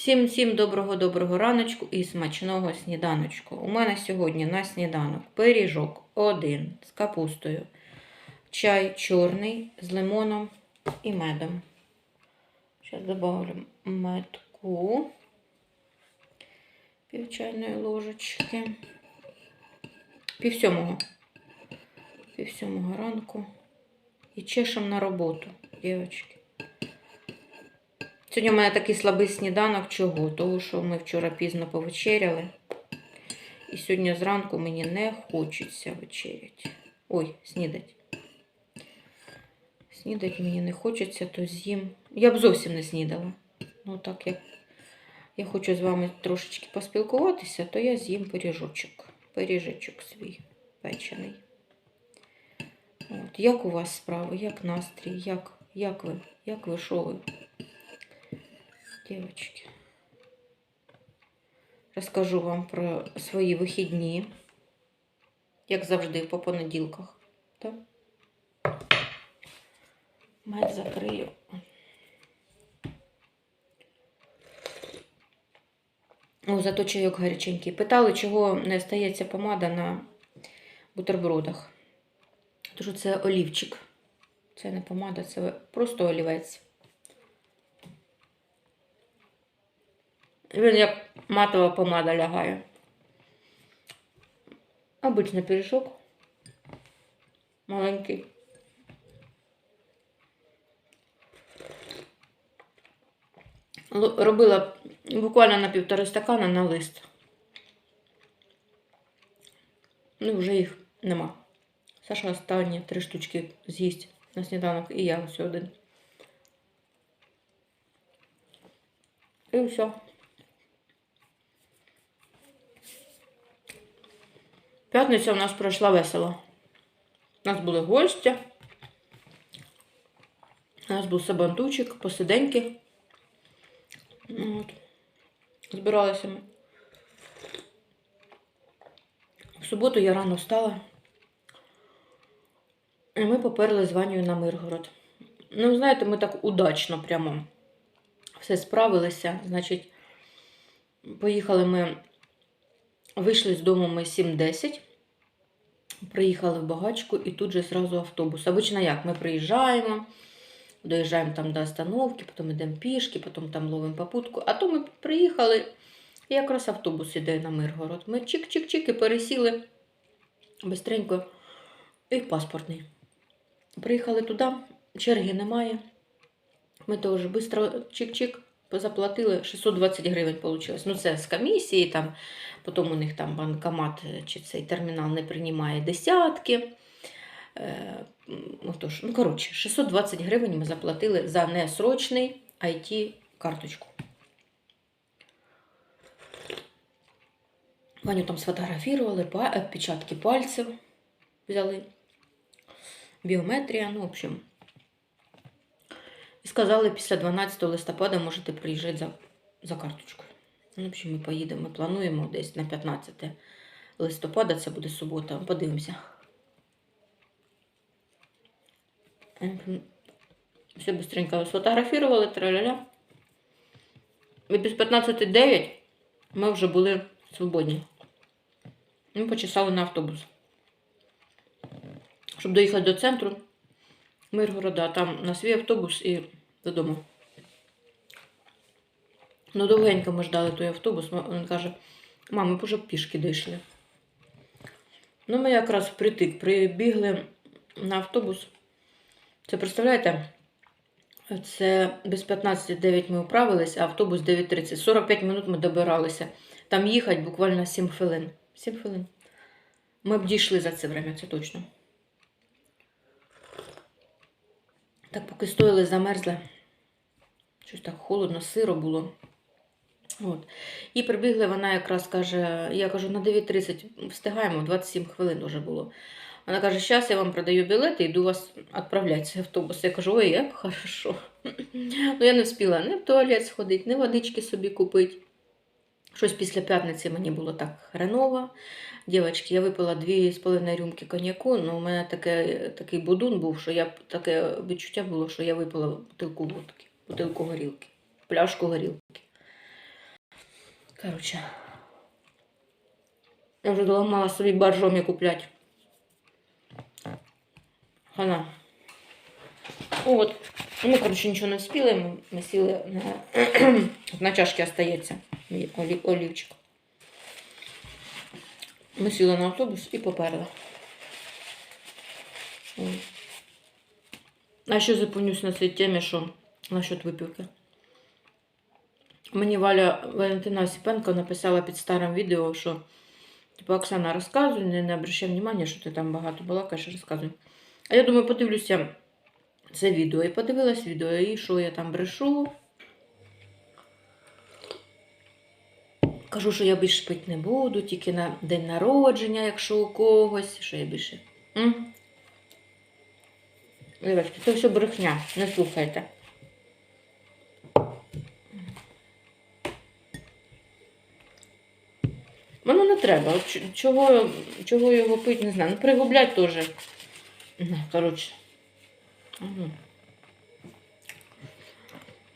Всім всім доброго-доброго раночку і смачного сніданочку. У мене сьогодні на сніданок пиріжок один з капустою, чай чорний з лимоном і медом. Зараз добавлю медку, пів чайної ложечки, пів сьомого, пів сьомого ранку. І чешем на роботу, дівчатки. Сьогодні у мене такий слабий сніданок. Чого? Тому що ми вчора пізно повечеряли. І сьогодні зранку мені не хочеться вечеряти. Ой, снідать. Снідать мені не хочеться, то з'їм. Я б зовсім не снідала. Ну, так як я хочу з вами трошечки поспілкуватися, то я з'їм пиріжочок. Пиріжечок свій печений. От. Як у вас справи? Як настрій? Як, як ви? Як ви? Що ви? Девочки. Розкажу вам про свої вихідні, як завжди, по понеділках. Так? Мать закрию. О, зато чайок гаряченький. Питали, чого не стається помада на бутербродах. Тому що це олівчик. Це не помада, це просто олівець. Він як матова помада лягає. Обичний пиріжок. Маленький. Робила буквально на півтори стакана на лист. Ну, вже їх нема. Саша останні три штучки з'їсть на сніданок, і я ось один. І все. П'ятниця у нас пройшла весело. У нас були гості. У нас був сабантучик, посиденьки. От. Збиралися ми. В суботу я рано встала. І ми поперли з Ванею на Миргород. Ну, знаєте, ми так удачно прямо все справилися. Значить, поїхали ми, вийшли з дому ми 7.10, приїхали в багачку і тут же зразу автобус. Обично як? Ми приїжджаємо, доїжджаємо там до остановки, потім йдемо пішки, потім там ловимо попутку. А то ми приїхали, і якраз автобус іде на Миргород. Ми чик-чик-чик і пересіли бистренько і паспортний. Приїхали туди, черги немає. Ми теж швидко чик-чик заплатили 620 гривень вийшло. Ну, це з комісії, там, потім у них там банкомат чи цей термінал не приймає десятки. Е, отож, ну, коротше, 620 гривень ми заплатили за несрочний IT-карточку. Ваню там сфотографували, відпечатки пальців взяли, біометрія, ну, в общем. Сказали, після 12 листопада можете приїжджати за, за карточкою. Ну, в общем, ми поїдемо, ми плануємо десь на 15 листопада, це буде субота, подивимося. Ем, Все быстренько сфотографували, траля І без 15.09 ми вже були свободні. Ми почесали на автобус. Щоб доїхати до центру Миргорода, там на свій автобус і додому. Ну, довгенько ми ждали той автобус. Він каже, мам, ми б уже пішки дійшли. Ну, ми якраз впритик прибігли на автобус. Це представляєте? Це без 15.09 ми управились, а автобус 9.30. 45 минут ми добиралися. Там їхати буквально 7 хвилин. 7 хвилин. Ми б дійшли за це время, це точно. Так поки стояли, замерзли. Щось так холодно, сиро було. От. І прибігли, вона якраз каже, я кажу, на 9.30 встигаємо, 27 хвилин вже було. Вона каже, зараз я вам продаю білети, йду вас відправляти автобус. Я кажу, ой, як хорошо. Ну, я не встигла ні в туалет сходити, ні водички собі купити. Щось після п'ятниці мені було так хреново. Дівчатки, я випила дві з половиною рюмки коньяку, але у мене таке, такий будун був, що я таке відчуття було, що я випила бутилку водки, бутилку горілки, пляшку горілки. Короче. Я вже доламала собі боржомі куплять. Хана. От. Ми, коротше, нічого не вспіли. Ми, сіли на, на чашці остається мій олі, олівчик. Ми сіли на автобус і поперли. А ще зупинюсь на цій темі, що насчет випівки. Мені Валя Валентина Осіпенко написала під старим відео, що типу, Оксана, розказуй, не, не обращай внимання, що ти там багато балакаєш, розказуй. А я думаю, подивлюся це відео. І подивилась відео, і що я там брешу. Кажу, що я більше пити не буду, тільки на день народження, якщо у когось, що я більше. М? Це все брехня, не слухайте. Воно не треба. Чого, чого його пити, не знаю. Ну, пригублять теж. Коротше.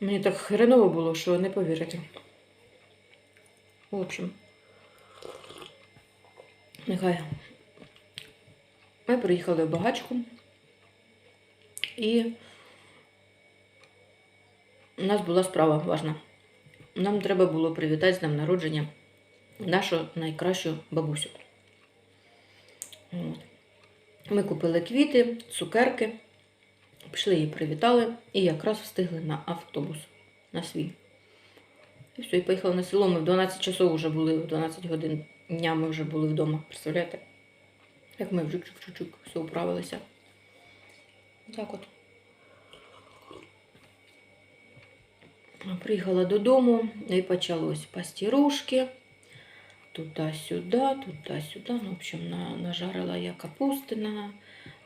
Мені так хреново було, що не повірите. В общем. Нехай. Ми приїхали в багачку. І у нас була справа важна. Нам треба було привітати з днем народження нашу найкращу бабусю. Ми купили квіти, цукерки, пішли її привітали і якраз встигли на автобус на свій. І все, і поїхали на село. Ми в 12 часов вже були, в 12 годин дня ми вже були вдома. Представляєте? Як ми вжик чук чук чук все управилися. Так от. Приїхала додому і почалось пастірушки. Туди-сюди, туди-сюди. Ну, в общем, на, нажарила я капусти на,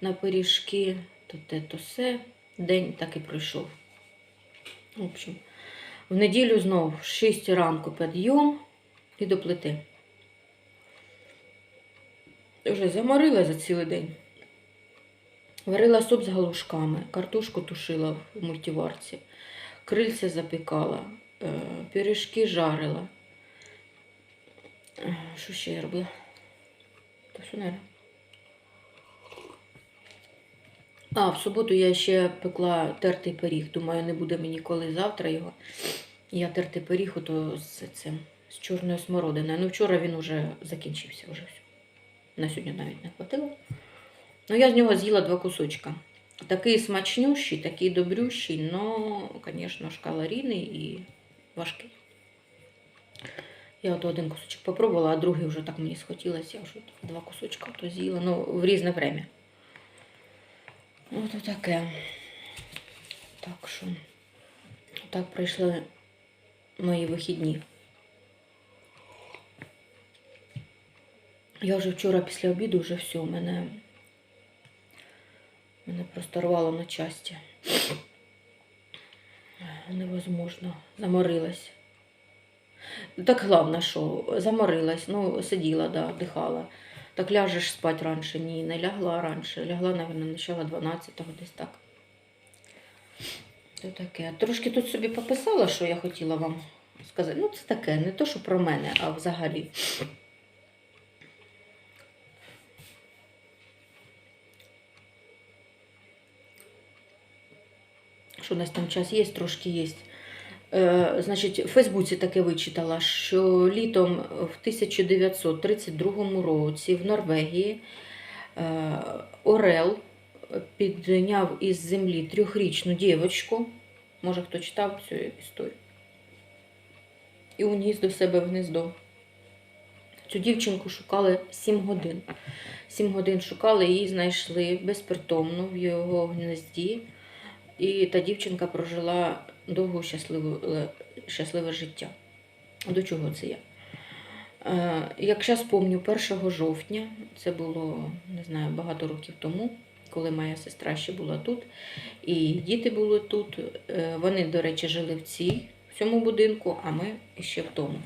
на пиріжки, то те, то все. День так і пройшов. В общем, в неділю знов в 6 ранку підйом і до плити. Вже заморила за цілий день. Варила суп з галушками, картошку тушила в мультиварці, крильця запікала, е, пиріжки жарила. Е, Що ще я робила? Та все, наверное. А, в суботу я ще пекла тертий пиріг. Думаю, не буде мені коли завтра його. Я тертий пиріг ото з цим, з чорною смородиною. Ну, вчора він уже закінчився вже все. На сьогодні навіть не хватило. Ну, я з нього з'їла два кусочка. Такий смачнющий, такий добрющий, но, звісно ж, калорійний і важкий. Я от один кусочок попробувала, а другий вже так мені схотілося. Я вже два кусочка то з'їла. Ну, в різне время. От таке. Так що, так пройшли мої вихідні. Я вже вчора після обіду вже все, мене, мене просто рвало на часті. Невозможно. Заморилась. Так головне, що заморилась, ну, сиділа, да, дихала. Так ляжеш спати раніше? Ні, не лягла раніше. Лягла, мабуть, начала 12-го десь так. То таке. Трошки тут собі пописала, що я хотіла вам сказати. Ну, це таке, не то, що про мене, а взагалі. Що у нас там час є, трошки є. Е, значить, в Фейсбуці таке вичитала, що літом в 1932 році в Норвегії е, Орел підняв із землі трьохрічну дівчинку. Може, хто читав цю історію. І уніс до себе в гнездо. Цю дівчинку шукали 7 годин. 7 годин шукали, її знайшли безпритомну в його гнезді. І та дівчинка прожила довго щасливе, щасливе життя. До чого це я? Е, Як зараз пам'ятаю, 1 жовтня, це було не знаю, багато років тому, коли моя сестра ще була тут, і діти були тут. Е, Вони, до речі, жили в цій, в цьому будинку, а ми ще в тому.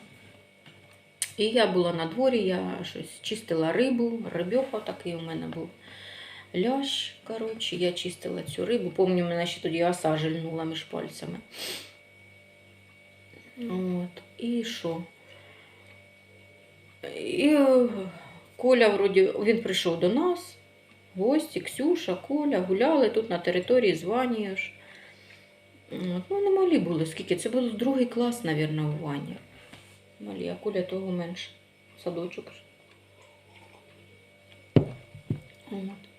І я була на дворі, я щось чистила рибу, рибьоха такий у мене був лящ. Коротше, я чистила цю рибу. Помню, мене ще тоді оса жильнула між пальцями. От. І що? І е, Коля, вроді, він прийшов до нас, гості, Ксюша, Коля, гуляли тут на території з Ванією Ну, не малі були, скільки? Це був другий клас, мабуть, у Вані. Малі, а Коля того менше. Садочок. От.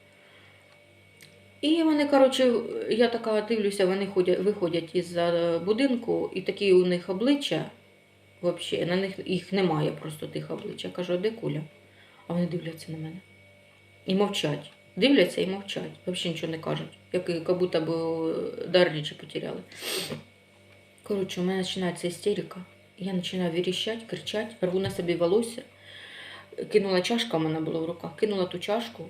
І вони, коротше, я така дивлюся, вони ходять, виходять із е, будинку, і такі у них обличчя, взагалі, на них їх немає просто тих облич. Я кажу, де куля? А вони дивляться на мене. І мовчать. Дивляться і мовчать. Взагалі нічого не кажуть. Як, як будто б е, дар речі потеряли. Коротше, у мене починається істерика. Я починаю віріщати, кричати, рву на собі волосся. Кинула чашка, у мене була в руках, кинула ту чашку,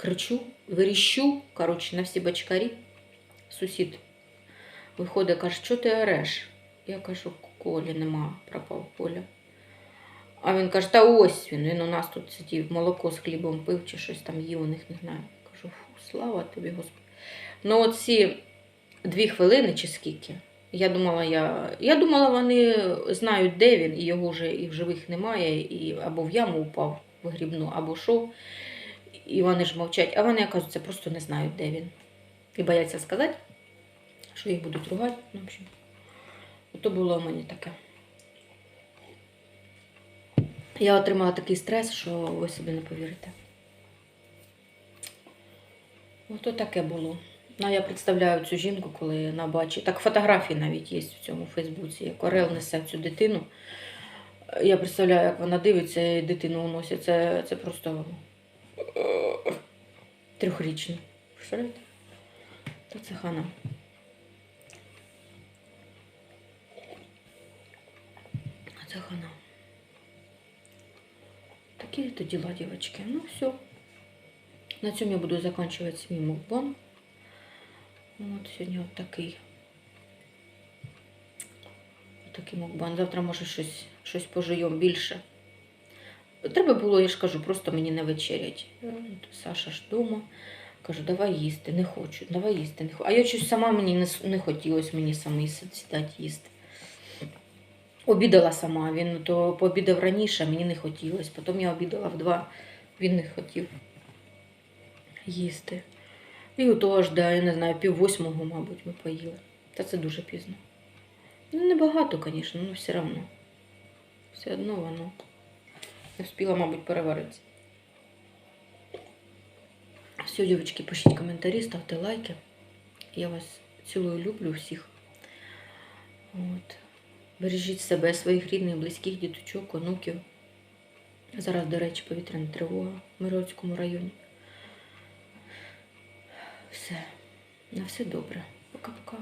кричу, виріщу, коротше, на всі бачкарі. Сусід виходить, каже, що ти ореш? Я кажу, Колі нема, пропав Коля. А він каже, та ось він, він у нас тут сидів, молоко з хлібом пив чи щось там їв, у них не знаю. Кажу, фу, слава тобі, Господи. Ну, от ці дві хвилини чи скільки. Я думала, я, я думала, вони знають, де він, і його вже і в живих немає, і або в яму упав в грібну, або що. І вони ж мовчать, а вони, оказується, просто не знають, де він. І бояться сказати, що їх будуть ругати. Ну, общем, то було у мене таке. Я отримала такий стрес, що ви собі не повірите. Ото таке було. Ну, я представляю цю жінку, коли вона бачить. Так фотографії навіть є в цьому Фейсбуці, як Орел несе цю дитину. Я представляю, як вона дивиться і дитину уносить. Це, це просто трьохрічно. Представляєте? То це хана. А це хана. Такі то діла, дівчатки. Ну, все. На цьому я буду закінчувати свій мукбан. От сьогодні от такий. Такий мукбан. Завтра може щось, щось пожуємо більше. Треба було, я ж кажу, просто мені не вечерять. Саша ж вдома. Кажу, давай їсти, не хочу, давай їсти, не хочу. А я щось сама мені не, не хотілося мені самій сідати їсти. Обідала сама, він то пообідав раніше, мені не хотілося. Потім я обідала в два, він не хотів їсти. І ото аж до, я не знаю, пів восьмого, мабуть, ми поїли. Та це дуже пізно. Ну, небагато, звісно, але все одно. Все одно воно. Не встигла, мабуть, переваритися. Все, дівчатки, пишіть коментарі, ставте лайки. Я вас цілую, люблю всіх. От. Бережіть себе, своїх рідних, близьких, діточок, онуків. Зараз, до речі, повітряна тривога в Миродському районі. Все. На все добре. Пока-пока.